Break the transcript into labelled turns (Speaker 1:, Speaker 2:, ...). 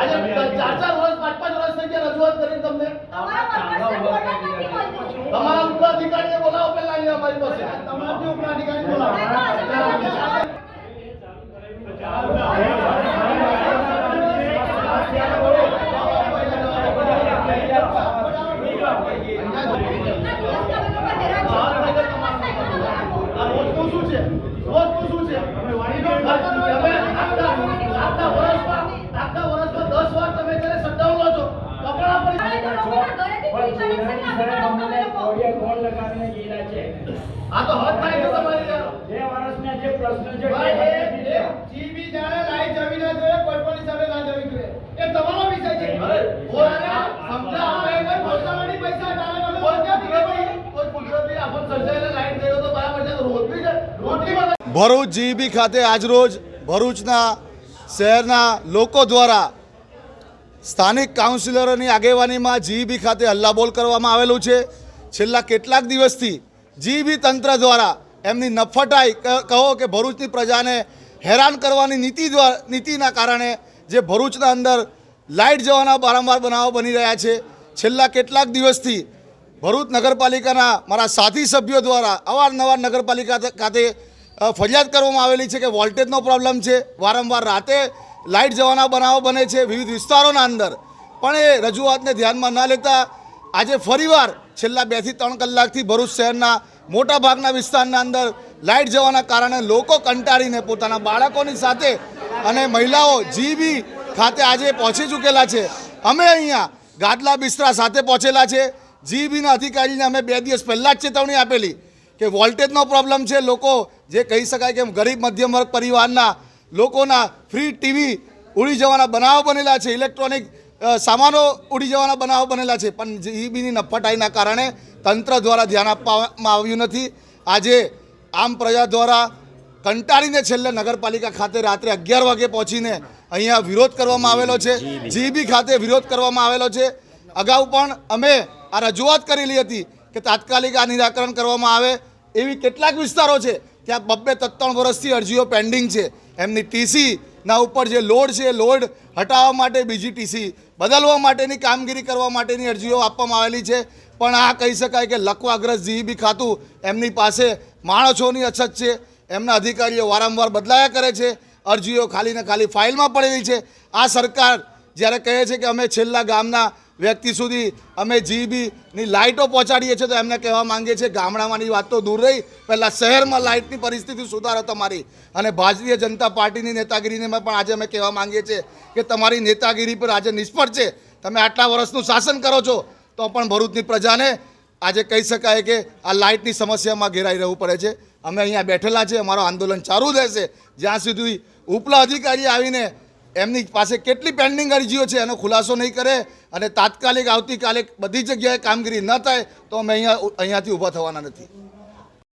Speaker 1: આજે ચાર
Speaker 2: ચાર વર્ષ પાંચ પાંચ વર્ષ થઈ રજૂઆત કરી તમને તમારા ઉપલા અધિકારીને બોલાવો પેલા પાસે. તમારા જે ઉપલા શું છે? આ તો હદ થાય છે તમારી યાર.
Speaker 3: બે વર્ષના જે પ્રશ્ન છે
Speaker 1: ભાઈ, એ- જીબી જાણે લાઈટ જવી ના જોઈએ, કોઈ પણ હિસાબે ના જવી જોઈએ. એ તમારો વિષય છે.
Speaker 2: અરે, સમજા સમજાવો એને પોતાની પૈસા ડાલે તમે કોઈ કુદરતી કોઈ કુદરતી આફત સર્જાઈને લાઈટ ગયો તો બરાબર છે રોટલી વાત
Speaker 4: ભરૂચ જીબી ખાતે આજરોજ ભરૂચના શહેરના લોકો દ્વારા સ્થાનિક કાઉન્સિલરોની આગેવાનીમાં જીબી ખાતે હલ્લાબોલ કરવામાં આવેલું છે. છેલ્લા કેટલાક દિવસથી જીબી તંત્ર દ્વારા એમની નફટાઈ કહો કે ભરૂચની પ્રજાને હેરાન કરવાની નીતિ દ્વારા નીતિના કારણે જે ભરૂચના અંદર લાઇટ જવાના વારંવાર બનાવો બની રહ્યા છે. છેલ્લા કેટલાક દિવસથી ભરૂચ નગરપાલિકાના મારા સાથી સભ્યો દ્વારા અવારનવાર નગરપાલિકા ખાતે ફરિયાદ કરવામાં આવેલી છે કે વોલ્ટેજનો પ્રોબ્લેમ છે. વારંવાર રાતે લાઇટ જવાના બનાવો બને છે વિવિધ વિસ્તારોના અંદર. પણ એ રજૂઆતને ધ્યાનમાં ન લેતા આજે ફરીવાર છેલ્લા બેથી ત્રણ કલાકથી ભરૂચ શહેરના મોટા ભાગના વિસ્તારના અંદર લાઇટ જવાના કારણે લોકો કંટાળીને પોતાના બાળકોની સાથે અને મહિલાઓ જીબી ખાતે આજે પહોંચી ચૂકેલા છે. અમે અહીંયા ગાદલા બિસ્તરા સાથે પહોંચેલા છે. જીબીના અધિકારીને અમે બે દિવસ પહેલાં જ ચેતવણી આપેલી કે વોલ્ટેજનો પ્રોબ્લેમ છે. લોકો જે કહી શકાય કે ગરીબ મધ્યમ વર્ગ પરિવારના લોકોના ફ્રી ટીવી ઉડી જવાના બનાવો બનેલા છે. ઇલેક્ટ્રોનિક સામાનો ઉડી જવાના બનાવો બનેલા છે પણ જીબીની નફટાઈના કારણે તંત્ર દ્વારા ધ્યાન આપવામાં આવ્યું નથી. આજે આમ પ્રજા દ્વારા કંટાળીને છેલ્લે નગરપાલિકા ખાતે રાત્રે અગિયાર વાગે પહોંચીને અહીંયા વિરોધ કરવામાં આવેલો છે જીબી. ખાતે વિરોધ કરવામાં આવેલો છે. અગાઉ પણ અમે આ રજૂઆત કરેલી હતી કે તાત્કાલિક આ નિરાકરણ કરવામાં આવે એવી કેટલાક વિસ્તારો છે ત્યાં બબ્બે ત્રણ વર્ષથી અરજીઓ પેન્ડિંગ છે. એમની ટીસી ના, ઉપર જે લોડ છે, એ લોડ હટાવવા માટે બીજીટીસી બદલવા માટેની કામગીરી કરવા માટેની અરજીઓ આપવામાં આવેલી છે. પણ આ કહી શકાય કે લકવાગ્રસ્ત જીઈબી ખાતું એમની પાસે માણસોની અછત છે. એમના અધિકારીઓ વારંવાર બદલાયા કરે છે. અરજીઓ ખાલી ને ખાલી ફાઇલમાં પડેલી છે. આ સરકાર જ્યારે કહે છે કે અમે છેલ્લા ગામના વ્યક્તિ સુધી અમે જીબીની લાઇટો પહોંચાડીએ છીએ તો એમને કહેવા માંગીએ છીએ ગામડામાંની વાત તો દૂર રહી, પહેલાં શહેરમાં લાઇટની પરિસ્થિતિ સુધારો તમારી. અને ભારતીય જનતા પાર્ટીની નેતાગીરીને પણ આજે અમે કહેવા માંગીએ છીએ કે તમારી નેતાગીરી પર આજે નિષ્ફળ છે. તમે આટલા વર્ષનું શાસન કરો છો, તો પણ ભરૂચની પ્રજાને આજે કહી શકાય કે આ લાઇટની સમસ્યામાં ઘેરાઈ રહેવું પડે છે. અમે અહીંયા બેઠેલા છે અમારું આંદોલન ચાલુ રહેશે. જ્યાં સુધી ઉપલા અધિકારી આવીને એમની પાસે કેટલી પેન્ડિંગ અરજીઓ છે એનો ખુલાસો નહીં કરે અને તાત્કાલિક આવતીકાલે બધી જગ્યાએ કામગીરી ન થાય તો અમે અહીંયા અહીંયાથી ઊભા થવાના નથી.